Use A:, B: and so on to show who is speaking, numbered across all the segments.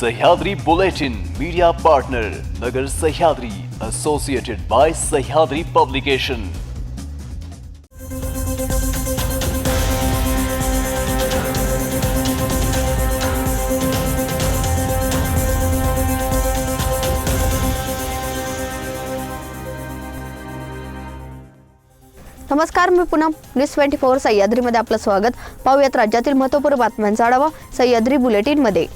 A: Sahyadri Bulletin media partner Nagar Sahyadri associated by Sahyadri publication
B: नमस्कार मी पुन्हा news twenty four सह्याद्रीमध्ये आपलं स्वागत. पाहूयात राज्यातील महत्त्वपूर्ण बातम्यांचा आढावा सह्याद्री बुलेटिनमध्ये.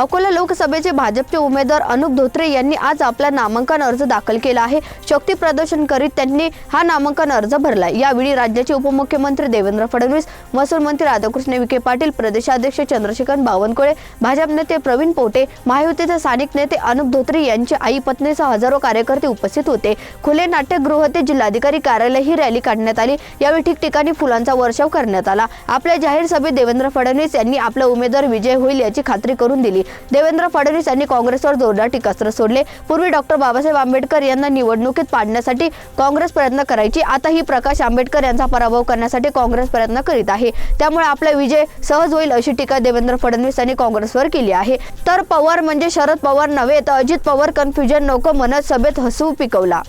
B: अकोला लोकसभेचे भाजपचे उमेदवार अनुप धोत्रे यांनी आज आपला नामांकन अर्ज दाखल केला आहे. शक्ती प्रदर्शन करीत त्यांनी हा नामांकन अर्ज भरला यावेळी राज्याचे उपमुख्यमंत्री देवेंद्र फडणवीस महसूल मंत्री राधाकृष्ण विखे पाटील प्रदेशाध्यक्ष चंद्रशेखर बावनकुळे भाजप नेते प्रवीण पोटे महायुतीचे स्थानिक नेते अनुप धोत्रे यांची आई पत्नीसह हजारो कार्यकर्ते उपस्थित होते. खुले नाट्यगृह ते जिल्हाधिकारी कार्यालय ही रॅली काढण्यात आली. यावेळी ठिकठिकाणी फुलांचा वर्षाव करण्यात आला. आपल्या जाहीर सभेत देवेंद्र फडणवीस यांनी आपला उमेदवार विजय होईल याची खात्री करून दिली. देवेंद्र फडणवीस यांनी काँग्रेसवर जोरदार टीकास्त्र सोडले. पूर्वी डॉक्टर बाबासाहेब आंबेडकर यांना निवडणुकीत पाडण्यासाठी काँग्रेस प्रयत्न करायची. आता ही प्रकाश आंबेडकर यांचा पराभव करण्यासाठी काँग्रेस प्रयत्न करीत आहे. त्यामुळे आपला विजय सहज होईल अशी टीका देवेंद्र फडणवीस यांनी काँग्रेसवर केली आहे. तर पवार म्हणजे शरद पवार नव्हे तर अजित पवार कन्फ्युजन नको म्हणत सभेत हसू पिकवला.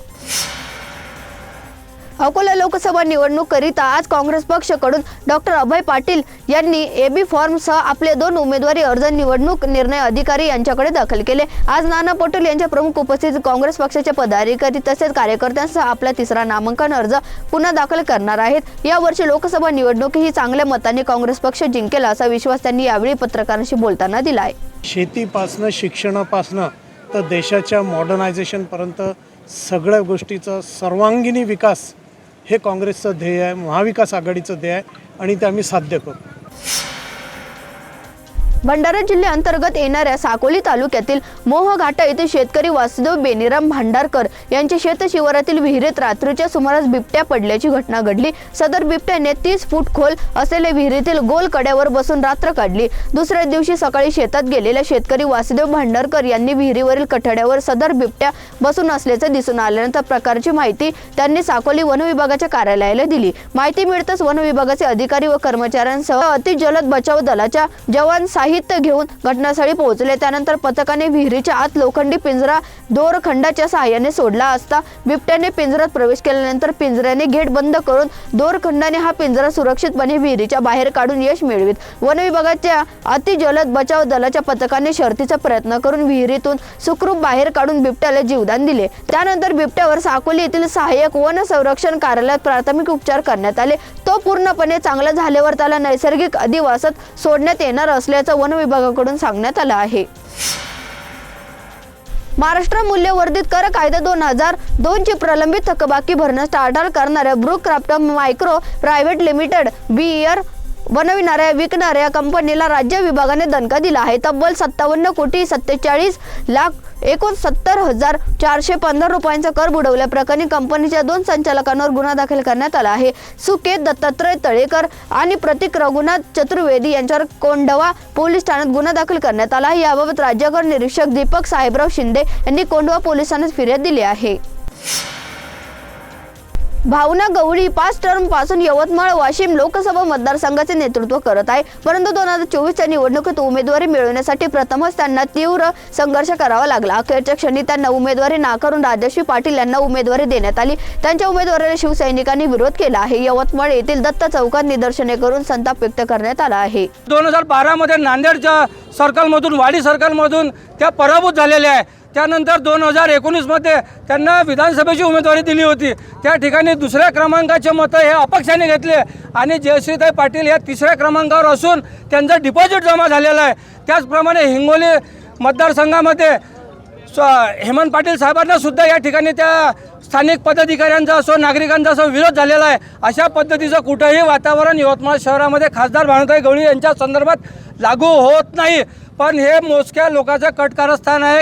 B: अकोला लोकसभा निवडणूक करिता आज काँग्रेस पक्षकडून डॉक्टर अभय पाटील यांनी एबी फॉर्मसह आपले दोन उमेदवारी अर्ज निवडणूक निर्णय अधिकारी यांच्याकडे दाखल केले. आज नाना पटोले यांच्या प्रमुख उपस्थितीत काँग्रेस पक्षाचे पदाधिकारी तसेच कार्यकर्त्यांसह आपला तिसरा नामांकन अर्ज पुन्हा दाखल करणार आहेत. यावर्षी लोकसभा निवडणूक ही चांगल्या मताने काँग्रेस पक्ष जिंकेल असा विश्वास त्यांनी यावेळी पत्रकारांशी बोलताना दिला आहे.
C: शेतीपासनं शिक्षणापासनं तर देशाच्या मॉडर्नायझेशनपर्यंत सगळ्या गोष्टीचा सर्वांगीणी विकास हे काँग्रेसचं ध्येय आहे महाविकास आघाडीचं ध्येय आहे आणि ते आम्ही साध्य करू.
B: भंडारा जिल्ह्याअंतर्गत येणाऱ्या साकोली तालुक्यातील मोहघाटा येथे शेतकरी वासुदेव बेनीराम भांडारकर यांचे शेत शिवारातील विहिरीत रात्रीच्या सुमारास बिबट्या पडल्याची घटना घडली. सदर बिबट्याने तीस फूट खोल असलेल्या विहिरीतील गोल कड्यावर बसून रात्र काढली. दुसऱ्या दिवशी सकाळी शेतात गेलेल्या शेतकरी वासुदेव भांडारकर यांनी विहिरीवरील कठड्यावर सदर बिबट्या बसून असल्याचे दिसून आल्यानंतर प्रकारची माहिती त्यांनी साकोली वन विभागाच्या कार्यालयाला दिली. माहिती मिळताच वन विभागाचे अधिकारी व कर्मचाऱ्यांसह अतिजलद बचाव दलाच्या जवान साहित्य घेऊन घटनास्थळी पोहोचले. त्यानंतर पथकाने विहिरीच्या आत लोखंडी पिंजरा दोरखंडाच्या सहाय्याने सोडला असता बिबट्याने पिंजरात प्रवेश केल्यानंतर पिंजऱ्याने गेट बंद करून दोरखंडाने हा पिंजरा सुरक्षितपणे विहिरीच्या बाहेर काढून यश मिळवित. वन विभागाच्या अतिजलद बचाव दलाच्या पथकाने शर्तीचा प्रयत्न करून विहिरीतून सुखरूप बाहेर काढून बिबट्याला जीवदान दिले. त्यानंतर बिबट्यावर साकोली येथील सहाय्यक वन संरक्षण कार्यालयात प्राथमिक उपचार करण्यात आले. तो पूर्णपणे चांगला झाल्यावर त्याला नैसर्गिक अधिवासात सोडण्यात येणार असल्याचं वन विभागाकडून सांगण्यात आलं आहे. महाराष्ट्र मूल्यवर्धित कर कायदा दोन हजार दोनची प्रलंबित थकबाकी भरण्यास टाळाटाळ करणाऱ्या Brook Craft micro private limited beer बनविणाऱ्या विकणाऱ्या कंपनीला राज्य विभागाने दणका दिला आहे. तब्बल सत्तावन्न कोटी सत्तेचाळीस लाख एकोणसत्तर हजार चारशे पंधरा रुपयांचा कर बुडवल्याप्रकरणी कंपनीच्या दोन संचालकांवर गुन्हा दाखल करण्यात आला आहे. सुकेत दत्तात्रय तळेकर आणि प्रतीक रघुनाथ चतुर्वेदी यांच्यावर कोंडवा पोलीस ठाण्यात गुन्हा दाखल करण्यात आला आहे. याबाबत राज्यकर निरीक्षक दीपक साहेबराव शिंदे यांनी कोंडवा पोलिसांना फिर्याद दिली आहे. भावना गवळी पाच टर्मपासून यवतमाळ वाशिम लोकसभा मतदारसंघाचे नेतृत्व करत आहे. परंतु दोन हजार चोवीसच्या निवडणुकीत उमेदवारी मिळवण्यासाठी प्रथमच त्यांना तीव्र संघर्ष करावा लागला. अखेरच्या क्षणी त्यांना उमेदवारी नाकारून राजश्री पाटील यांना उमेदवारी देण्यात आली. त्यांच्या उमेदवारीला शिवसैनिकांनी विरोध केला आहे. यवतमाळ येथील दत्त चौकात निदर्शने करून संताप व्यक्त करण्यात आला आहे.
D: दोन हजार बारामध्ये नांदेडच्या सर्कलमधून वाडी सर्कलमधून त्या पराभूत झालेल्या आहे त्यानंतर दोन हजार एकोणीसमध्ये त्यांना विधानसभेची उमेदवारी दिली होती. त्या ठिकाणी दुसऱ्या क्रमांकाचे मतं हे अपक्षाने घेतले. आणि जयश्रीताई पाटील या तिसऱ्या क्रमांकावर असून त्यांचं डिपॉझिट जमा झालेलं आहे. त्याचप्रमाणे हिंगोली मतदारसंघामध्ये स्व हेमंत पाटील साहेबांना सुद्धा या ठिकाणी त्या स्थानिक पदाधिकाऱ्यांचा असो नागरिकांचा असो विरोध झालेला आहे. अशा पद्धतीचं कुठंही वातावरण यवतमाळ शहरामध्ये खासदार भानुताई गवळी यांच्या संदर्भात लागू होत नाही. पण हे मोजक्या लोकांचं कटकारस्थान आहे.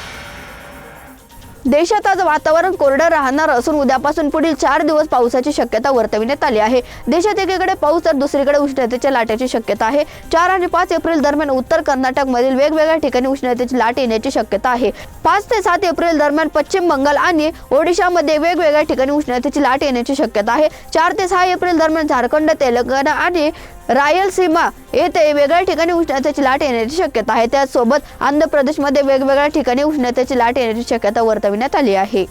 B: देशात आज वातावरण कोरडं राहणार असून उद्यापासून पुढील चार दिवस पावसाची शक्यता वर्तविण्यात आली आहे. देशात एकीकडे पाऊस तर दुसरीकडे उष्णतेच्या लाटेची शक्यता आहे. चार आणि पाच एप्रिल दरम्यान उत्तर कर्नाटक मधील वेगवेगळ्या ठिकाणी उष्णतेची लाट येण्याची शक्यता आहे. पाच ते सात एप्रिल दरम्यान पश्चिम बंगाल आणि ओडिशामध्ये वेगवेगळ्या ठिकाणी उष्णतेची लाट येण्याची शक्यता आहे. चार ते सहा एप्रिल दरम्यान झारखंड तेलंगणा आणि रायलसीमा येथे वेगळ्या ठिकाणी उष्णतेची लाट येण्याची शक्यता आहे. त्याचसोबत आंध्र प्रदेशमध्ये वेगवेगळ्या ठिकाणी उष्णतेची लाट येण्याची शक्यता वर्तविण्यात आली आहे.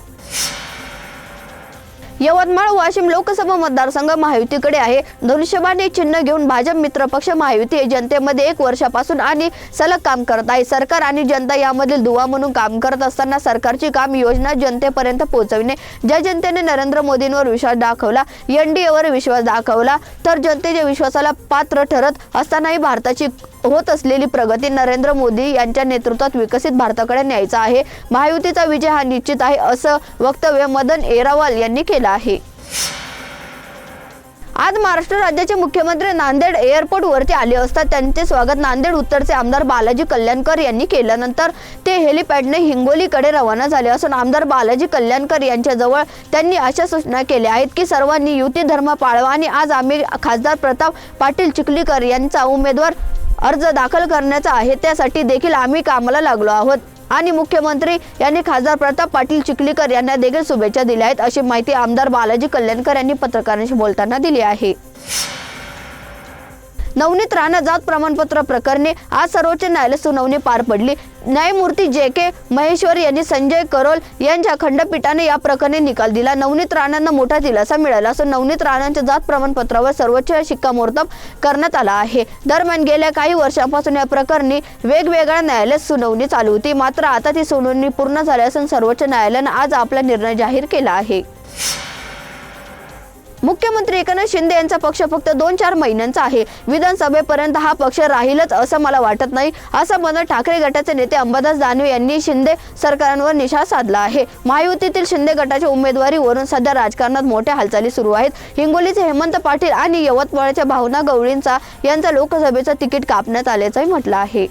B: यवतमाळ वाशिम लोकसभा मतदारसंघ महायुतीकडे आहे. धनुष्यबाण हे चिन्ह घेऊन भाजप मित्रपक्ष महायुती हे जनतेमध्ये एक वर्षापासून आणि सलग काम करत आहे. सरकार आणि जनता यामधील दुवा म्हणून काम करत असताना सरकारची काम योजना जनतेपर्यंत पोहोचविणे. ज्या जनतेने नरेंद्र मोदींवर विश्वास दाखवला एनडीएवर विश्वास दाखवला तर जनतेच्या विश्वासाला पात्र ठरत असतानाही भारताची होत असलेली प्रगती नरेंद्र मोदी यांच्या नेतृत्वात विकसित भारताकडे न्यायचा आहे. महायुतीचा विजय हा निश्चित आहे असं वक्तव्य मदन एरावाल यांनी केलं आहे. आज महाराष्ट्र राज्याचे मुख्यमंत्री नांदेड एअरपोर्ट वरती आले असता त्यांचे स्वागत नांदेड उत्तरचे आमदार बालाजी कल्याणकर यांनी केल्यानंतर ते हेलिपॅडने हिंगोलीकडे रवाना झाले असून आमदार बालाजी कल्याणकर यांच्या जवळ त्यांनी अशा सूचना केल्या आहेत की सर्वांनी युती धर्म पाळवा आणि आज आम्ही खासदार प्रताप पाटील चिखलीकर यांचा उमेदवार अर्ज दाखल करण्याचा आहे त्यासाठी देखील आम्ही कामाला लागलो आहोत. आणि मुख्यमंत्री यांनी खासदार प्रताप पाटील चिखलीकर यांना देखील शुभेच्छा दिल्या आहेत अशी माहिती आमदार बालाजी कल्याणकर यांनी पत्रकारांशी बोलताना दिली आहे. नवनीत राणा जात प्रमाणपत्र प्रकरणी आज सर्वोच्च न्यायालय सुनावणी पार पडली. न्यायमूर्ती जे के महेश्वर यांनी संजय करोल यांच्या खंडपीठाने या प्रकरणी निकाल दिला. नवनीत राणांना मोठा दिलासा मिळाला असून नवनीत राणांच्या जात प्रमाणपत्रावर सर्वोच्च शिक्कामोर्तब करण्यात आला आहे. दरम्यान गेल्या काही वर्षांपासून या प्रकरणी वेगवेगळ्या न्यायालयात सुनावणी चालू होती. मात्र आता ती सुनावणी पूर्ण झाली असून सर्वोच्च न्यायालयानं आज आपला निर्णय जाहीर केला आहे. मुख्यमंत्री एकनाथ शिंदे यांचा पक्ष फक्त दोन चार महिन्यांचा आहे. विधानसभेपर्यंत हा पक्ष राहीलच असं मला वाटत नाही. असं म्हणत ठाकरे गटाचे नेते अंबादास दानवे यांनी शिंदे सरकारांवर निशा साधला आहे. महायुतीतील शिंदे गटाच्या उमेदवारीवरून सध्या राजकारणात मोठ्या हालचाली सुरू आहेत. हिंगोलीचे हेमंत पाटील आणि यवतमाळच्या भावना गवळींचा यांचा लोकसभेचं तिकीट कापण्यात आल्याचंही म्हटलं आहे.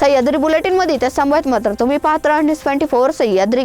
B: सह्याद्री बुलेटिनमध्ये त्या संवाद मात्र तुम्ही पाहत राहा न्यूज ट्वेंटी फोर सह्याद्री.